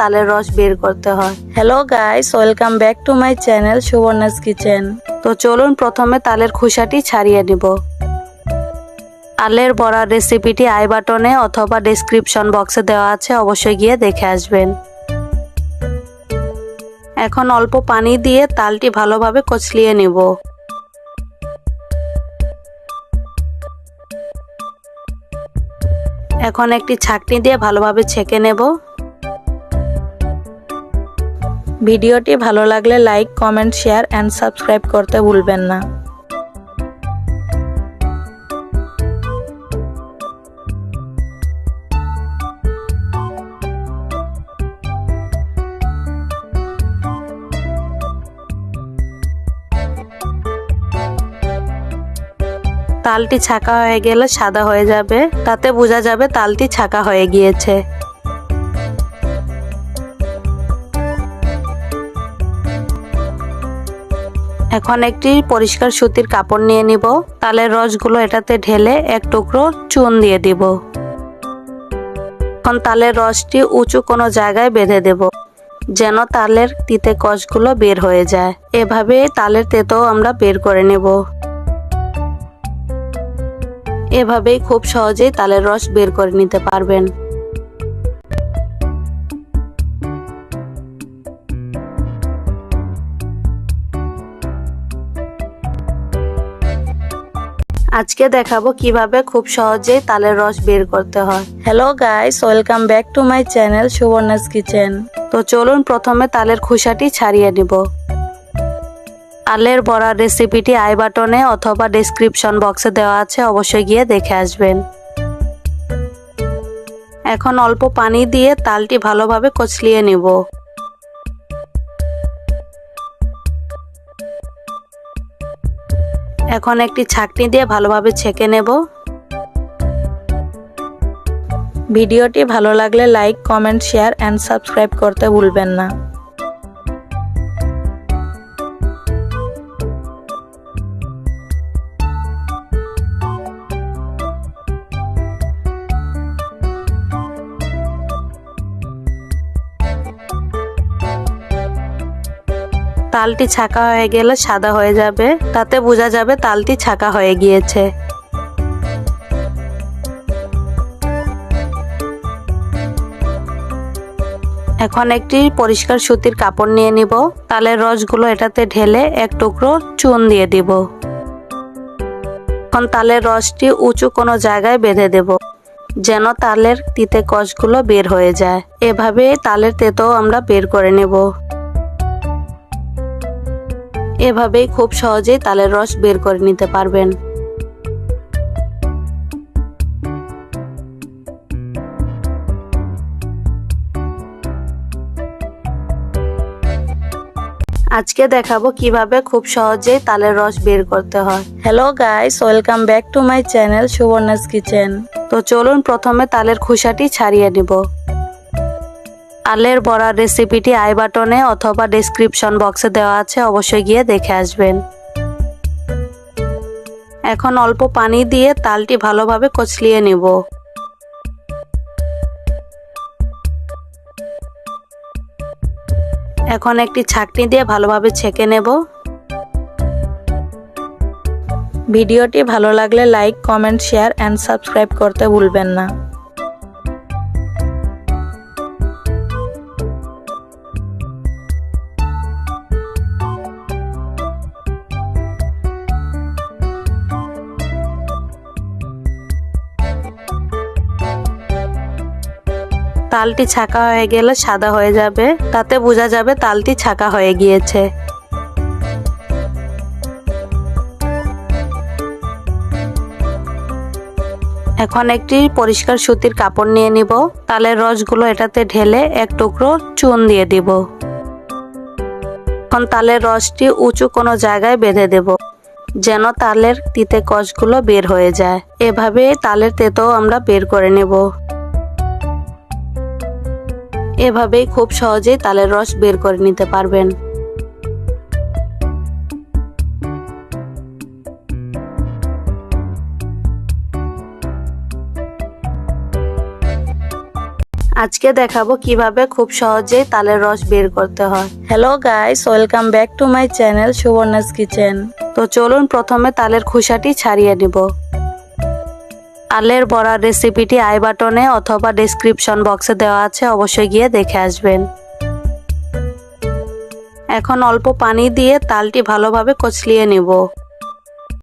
তালের রস বের করতে হয়। Hello guys welcome back to my channel Suborna's kitchen তো চলুন প্রথমে তালের খোসাটি ছাড়িয়ে নিব। তালের বড়ার রেসিপিটি আই বাটনে অথবা ডেসক্রিপশন বক্সে দেওয়া আছে, অবশ্যই গিয়ে দেখে আসবেন। এখন অল্প পানি দিয়ে তালটি ভালোভাবে কচলিয়ে নিব। এখন একটি ছাকনি দিয়ে ভালোভাবে ছেঁকে নেব। ভিডিওটি ভালো লাগলে like, comment, share and subscribe করতে ভুলবেন না। তালটি ছাকা হয়ে গেলে সাদা হয়ে যাবে। তাতে বোঝা যাবে তালটি ছাকা হয়ে গিয়েছে। এখন একটি পরিষ্কার সুতির কাপড় নিয়ে নিব। তালের রসগুলো এটাতে ঢেলে এক টুকরো চুন দিয়ে দিব। এখন তালের রসটি উঁচু কোনো জায়গায় বেঁধে দেব, যেন তালের তিতে কষগুলো বের হয়ে যায়। এভাবে তালের তেতো আমরা বের করে নেব। এভাবেই খুব সহজেই তালের রস বের করে নিতে পারবেন। আজকে দেখাবো কীভাবে খুব সহজেই তালের রস বের করতে হয়। Hello guys welcome back to my channel Suborna's kitchen তো চলুন প্রথমে তালের খোসাটি ছাড়িয়ে নিব। তালের বড়ার রেসিপিটি আই বাটনে অথবা ডেসক্রিপশন বক্সে দেওয়া আছে, অবশ্যই গিয়ে দেখে আসবেন। এখন অল্প পানি দিয়ে তালটি ভালোভাবে কচলিয়ে নিব। এখন একটি ছাকনি দিয়ে ভালোভাবে ছেঁকে নেব। ভিডিওটি ভালো লাগলে like, comment, share and subscribe করতে ভুলবেন না। তালটি ছাকা হয়ে গেলে সাদা হয়ে যাবে। তাতে বোঝা যাবে তালটি ছাকা হয়ে গিয়েছে। এখন একটি পরিষ্কার সুতির কাপড় নিয়ে নিব। তালের রসগুলো এটাতে ঢেলে এক টুকরো চুন দিয়ে দিব। এখন তালের রসটি উঁচু কোনো জায়গায় বেঁধে দেব, যেন তালের তিতে কষগুলো বের হয়ে যায়। এভাবে তালের তেতো আমরা বের করে নেব। এভাবেই খুব সহজেই তালের রস বের করে নিতে পারবেন। আজকে দেখাবো কীভাবে খুব সহজেই তালের রস বের করতে হয়। Hello guys welcome back to my channel Suborna's kitchen তো চলুন প্রথমে তালের খোসাটি ছাড়িয়ে নিব। আলের বড়ার রেসিপিটি আই বাটনে অথবা ডেসক্রিপশন বক্সে দেওয়া আছে, অবশ্যই গিয়ে দেখে আসবেন। এখন অল্প পানি দিয়ে তালটি ভালোভাবে কচলিয়ে নেব। এখন একটি ছাকনি দিয়ে ভালোভাবে ছেঁকে নেব। ভিডিওটি ভালো লাগলে like comment share and subscribe করতে ভুলবেন না। তালটি ছাকা হয়ে গেলে সাদা হয়ে যাবে। তাতে বোঝা যাবে তালটি ছাকা হয়ে গিয়েছে। এখন একটি পরিষ্কার সুতির কাপড় নিয়ে নিব। তালের রসগুলো এটাতে ঢেলে এক টুকরো চুন দিয়ে দিব। এখন তালের রসটি উঁচু কোনো জায়গায় বেঁধে দেব, যেন তালের তিতে কষগুলো বের হয়ে যায়। এভাবে তালের তেতো আমরা বের করে নেব। এভাবেই খুব সহজেই তালের রস বের করে নিতে পারবেন। আজকে দেখাবো কীভাবে খুব সহজেই তালের রস বের করতে হয়। Hello guys welcome back to my channel Suborna's kitchen তো চলুন প্রথমে তালের খোসাটি ছাড়িয়ে নিব। তালের বড়ার রেসিপিটি আই বাটনে অথবা ডিসক্রিপশন বক্সে দেওয়া আছে, অবশ্যই গিয়ে দেখে আসবেন। এখন অল্প পানি দিয়ে তালটি ভালোভাবে কচলিয়ে নিব।